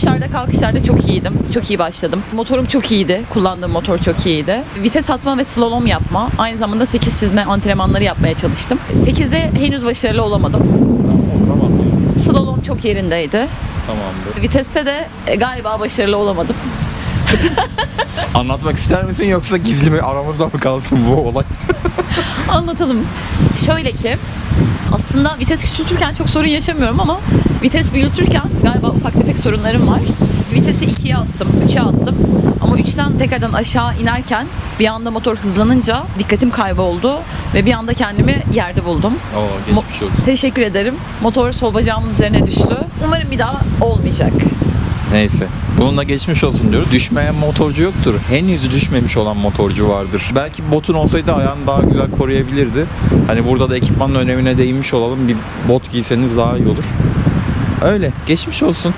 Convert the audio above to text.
İnişlerde kalkışlarda çok iyiydim. Çok iyi başladım. Motorum çok iyiydi. Kullandığım motor çok iyiydi. Vites atma ve slalom yapma. Aynı zamanda 8 çizme antrenmanları yapmaya çalıştım. 8'de henüz başarılı olamadım. Tamam. Slalom çok yerindeydi. Tamamdır. Viteste de e, galiba başarılı olamadım. Anlatmak ister misin yoksa gizli mi aramızda mı kalsın bu olay? Anlatalım. Şöyle ki aslında vites küçültürken çok sorun yaşamıyorum ama vites büyütürken galiba ufak tefek sorunlarım var. Vitesi 2'ye attım, 3'e attım. Ama 3'ten tekrardan aşağı inerken bir anda motor hızlanınca dikkatim kayboldu ve bir anda kendimi yerde buldum. Oo geçmiş olsun. Teşekkür ederim. Motor sol bacağımın üzerine düştü. Umarım bir daha olmayacak. Neyse. Bununla geçmiş olsun diyoruz. Düşmeyen motorcu yoktur. Henüz düşmemiş olan motorcu vardır. Belki botun olsaydı ayağını daha güzel koruyabilirdi. Hani burada da ekipmanın önemine değinmiş olalım. Bir bot giyseniz daha iyi olur. Öyle. Geçmiş olsun.